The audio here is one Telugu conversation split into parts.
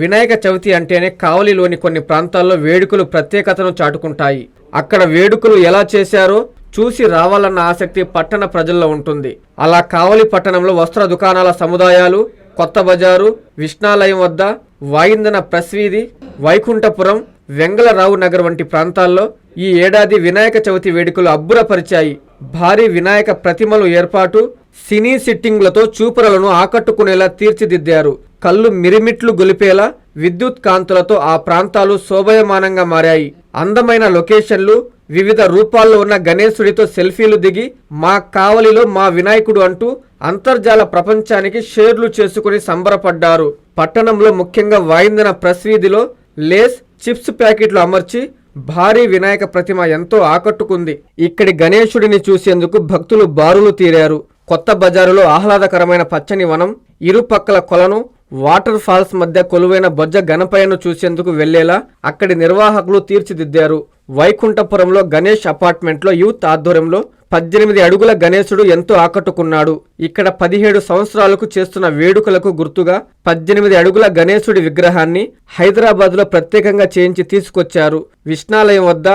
వినాయక చవితి అంటేనే కావలిలోని కొన్ని ప్రాంతాల్లో వేడుకలు ప్రత్యేకతను చాటుకుంటాయి. అక్కడ వేడుకలు ఎలా చేశారో చూసి రావాలన్న ఆసక్తి పట్టణ ప్రజల్లో ఉంటుంది. అలా కావలి పట్టణంలో వస్త్ర దుకాణాల సముదాయాలు కొత్త బజారు విష్ణాలయం వద్ద వాయిందన ప్రస్వీధి వైకుంఠపురం వెంగళరావు నగర్ వంటి ప్రాంతాల్లో ఈ ఏడాది వినాయక చవితి వేడుకలు అబ్బురపరిచాయి. భారీ వినాయక ప్రతిమలు ఏర్పాటు సినీ సిట్టింగ్లతో చూపురలను ఆకట్టుకునేలా తీర్చిదిద్దారు. కళ్ళు మిరిమిట్లు గొలిపేలా విద్యుత్ కాంతులతో ఆ ప్రాంతాలు శోభయమానంగా మారాయి. అందమైన లొకేషన్లు వివిధ రూపాల్లో ఉన్న గణేశుడితో సెల్ఫీలు దిగి మా కావలిలో మా వినాయకుడు అంటూ అంతర్జాల ప్రపంచానికి షేర్లు చేసుకుని సంబరపడ్డారు. పట్టణంలో ముఖ్యంగా వాయిందన ప్రెస్ వీధిలో లేస్ చిప్స్ ప్యాకెట్లు అమర్చి భారీ వినాయక ప్రతిమ ఎంతో ఆకట్టుకుంది. ఇక్కడి గణేశుడిని చూసేందుకు భక్తులు బారులు తీరారు. కొత్త బజారులో ఆహ్లాదకరమైన పచ్చని వనం ఇరుపక్కల కొలను వాటర్ ఫాల్స్ మధ్య కొలువైన బొజ్జ గణపయ్యను చూసేందుకు వెళ్ళేలా అక్కడి నిర్వాహకులు తీర్చిదిద్దారు. వైకుంఠపురంలో గణేష్ అపార్ట్మెంట్లో యూత్ ఆధ్వర్యంలో పద్దెనిమిది అడుగుల గణేశుడు ఎంతో ఆకట్టుకున్నాడు. ఇక్కడ పదిహేడు సంవత్సరాలకు చేస్తున్న వేడుకలకు గుర్తుగా పద్దెనిమిది అడుగుల గణేశుడి విగ్రహాన్ని హైదరాబాద్లో ప్రత్యేకంగా చేయించి తీసుకొచ్చారు. విష్ణాలయం వద్ద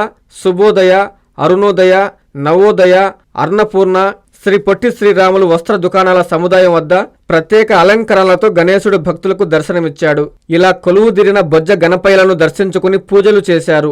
శుభోదయ అరుణోదయ నవోదయ అర్ణపూర్ణ శ్రీ పొట్టి శ్రీరాములు వస్త్ర దుకాణాల సముదాయం వద్ద ప్రత్యేక అలంకరణలతో గణేశుడు భక్తులకు దర్శనమిచ్చాడు. ఇలా కొలువుదిరిన బొజ్జ గణపయ్యలను దర్శించుకుని పూజలు చేశారు.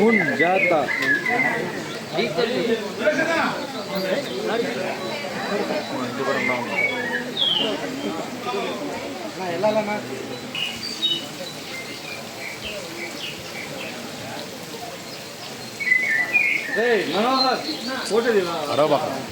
మూడు జాత వెళ్ళాలన్నా Hey, Manohar, what are you? Arabaka.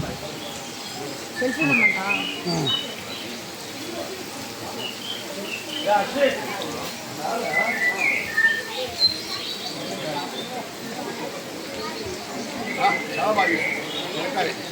열시간만 다. 응. 야, 씨. 자, 잡아봐, 이거. 여기까지.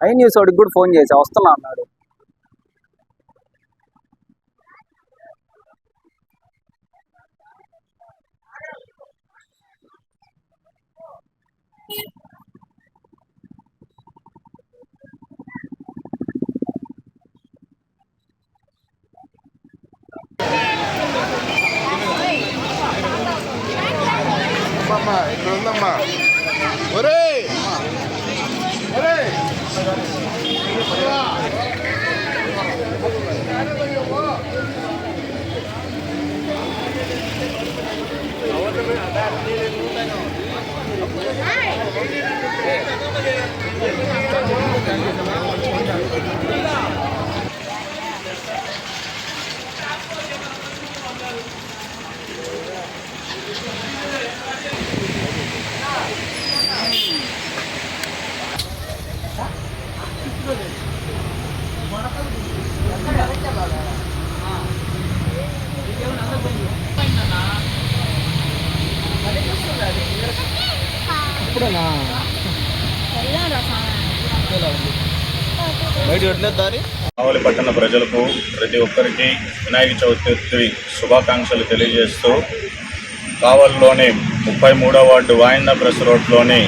INews వాడికి కూడా ఫోన్ చేసి వస్తున్నా అన్నాడు. కావలి పట్టణ ప్రజలకు ప్రతి ఒక్కరికి వినాయక చవితి శుభాకాంక్షలు తెలియజేస్తూ కావలిలోని ముప్పై మూడో వార్డు వాయిన్న ప్రెస్ రోడ్లోని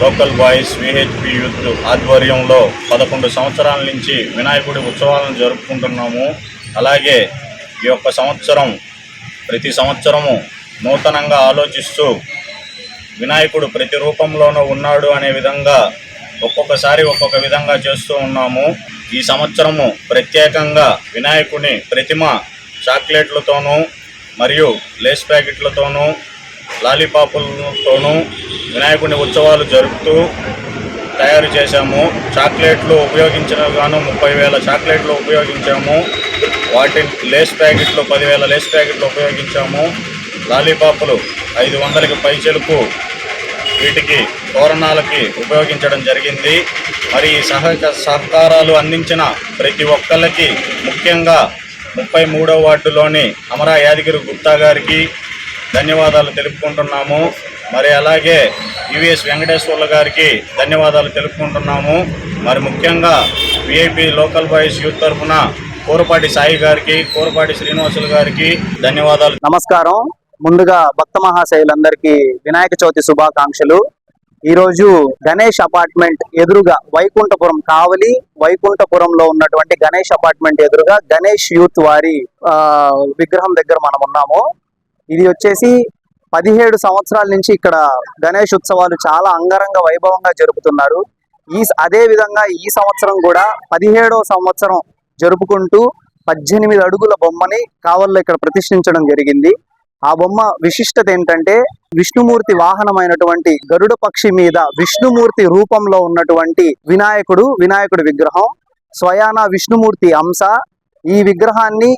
లోకల్ బాయ్స్ విహెచ్పి యూత్ ఆధ్వర్యంలో పదకొండు సంవత్సరాల నుంచి వినాయకుడి ఉత్సవాలను జరుపుకుంటున్నాము. అలాగే ఈ యొక్క సంవత్సరం ప్రతి సంవత్సరము నూతనంగా ఆలోచిస్తూ వినాయకుడు ప్రతి రూపంలోనూ ఉన్నాడు అనే విధంగా ఒక్కొక్కసారి ఒక్కొక్క విధంగా చేస్తూ ఉన్నాము. ఈ సంవత్సరము ప్రత్యేకంగా వినాయకుని ప్రతిమ చాక్లెట్లతోనూ మరియు లేస్ ప్యాకెట్లతోనూ లాలీపాపులతోనూ వినాయకుని ఉత్సవాలు జరుపుతూ తయారు చేశాము. చాక్లెట్లు ఉపయోగించిన గాను ముప్పై వేల చాక్లెట్లు ఉపయోగించాము. వాటి లేస్ ప్యాకెట్లు పదివేల లేస్ ప్యాకెట్లు ఉపయోగించాము. లాలీపాపులు ఐదు వందలకి పైచెలకు వీటికి తోరణాలకి ఉపయోగించడం జరిగింది. మరి ఈ సహక సహకారాలు అందించిన ప్రతి ఒక్కళ్ళకి ముఖ్యంగా ముప్పై మూడో వార్డులోని అమరా యాదగిరి గుప్తా గారికి ధన్యవాదాలు తెలుపుకుంటున్నాము. మరి అలాగే యువిఎస్ వెంకటేశ్వర్ల గారికి ధన్యవాదాలు తెలుపుకుంటున్నాము. మరి ముఖ్యంగా విఐపి లోకల్ బాయ్స్ యూత్ తరఫున కూరపాటి సాయి గారికి కూరపాటి శ్రీనివాసులు గారికి ధన్యవాదాలు. నమస్కారం. ముందుగా భక్త మహాశైలందరికీ వినాయక చవితి శుభాకాంక్షలు. ఈ రోజు గణేష్ అపార్ట్మెంట్ ఎదురుగా వైకుంఠపురం కావలి వైకుంఠపురంలో ఉన్నటువంటి గణేష్ అపార్ట్మెంట్ ఎదురుగా గణేష్ యూత్ వారి ఆ, విగ్రహం దగ్గర మనం ఉన్నాము. ఇది వచ్చేసి పదిహేడు సంవత్సరాల నుంచి ఇక్కడ గణేష్ ఉత్సవాలు చాలా అంగరంగ వైభవంగా జరుపుతున్నారు. ఈ అదే విధంగా ఈ సంవత్సరం కూడా పదిహేడవ సంవత్సరం జరుపుకుంటూ పద్దెనిమిది అడుగుల బొమ్మని కావల్లో ఇక్కడ ప్రతిష్ఠించడం జరిగింది. ఆ బొమ్మ విశిష్టత ఏంటంటే విష్ణుమూర్తి వాహనమైనటువంటి గరుడ పక్షి మీద విష్ణుమూర్తి రూపంలో ఉన్నటువంటి వినాయకుడు వినాయకుడి విగ్రహం స్వయాన విష్ణుమూర్తి అంశ. ఈ విగ్రహాన్ని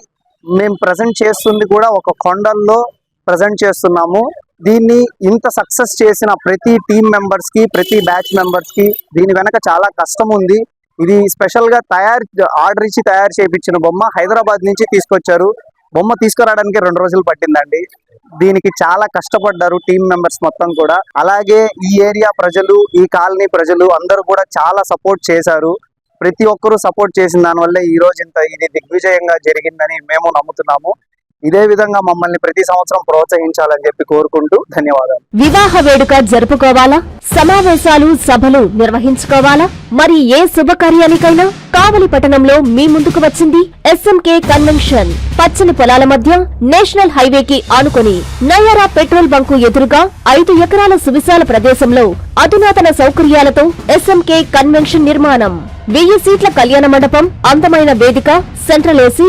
మేము ప్రజెంట్ చేస్తుంది కూడా ఒక కొండల్లో ప్రజెంట్ చేస్తున్నాము. దీన్ని ఇంత సక్సెస్ చేసిన ప్రతి టీం మెంబర్స్కి ప్రతి బ్యాచ్ మెంబర్స్కి దీని వెనక చాలా కష్టం ఉంది ఇది స్పెషల్గా తయారు ఆర్డర్ ఇచ్చి తయారు చేయించిన బొమ్మ హైదరాబాద్ నుంచి తీసుకొచ్చారు. బొమ్మ తీసుకురావడానికి రెండు రోజులు పట్టిందండి. దీనికి చాలా కష్టపడ్డారు టీం మెంబర్స్ మొత్తం కూడా. అలాగే ఈ ఏరియా ప్రజలు ఈ కాలనీ ప్రజలు అందరూ కూడా చాలా సపోర్ట్ చేశారు. ప్రతి ఒక్కరూ సపోర్ట్ చేసిన దానివల్ల ఈ రోజు ఇంత ఇది దిగ్విజయంగా జరిగిందని మేము నమ్ముతున్నాము. ఇదే విధంగా మమ్మల్ని ప్రతి సంవత్సరం ప్రోత్సహించాలని చెప్పి కోరుకుంటూ ధన్యవాదాలు. వివాహ వేడుక జరుపుకోవాలా? సమావేశాలు సభలు నిర్వహించుకోవాలా? మరి ఏ శుభకార్యానికైనా కావలి పట్టణంలో మీ ముందుకు వచ్చింది ఎస్ఎంకే కన్వెన్షన్. పచ్చని పొలాల మధ్య నేషనల్ హైవేకి ఆనుకుని నయారా పెట్రోల్ బంకు ఎదురుగా ఐదు ఎకరాల సువిశాల ప్రదేశంలో అధునాతన సౌకర్యాలతో ఎస్ఎంకే కన్వెన్షన్ నిర్మాణం. వెయ్యి సీట్ల కళ్యాణ మండపం అందమైన వేదిక central AC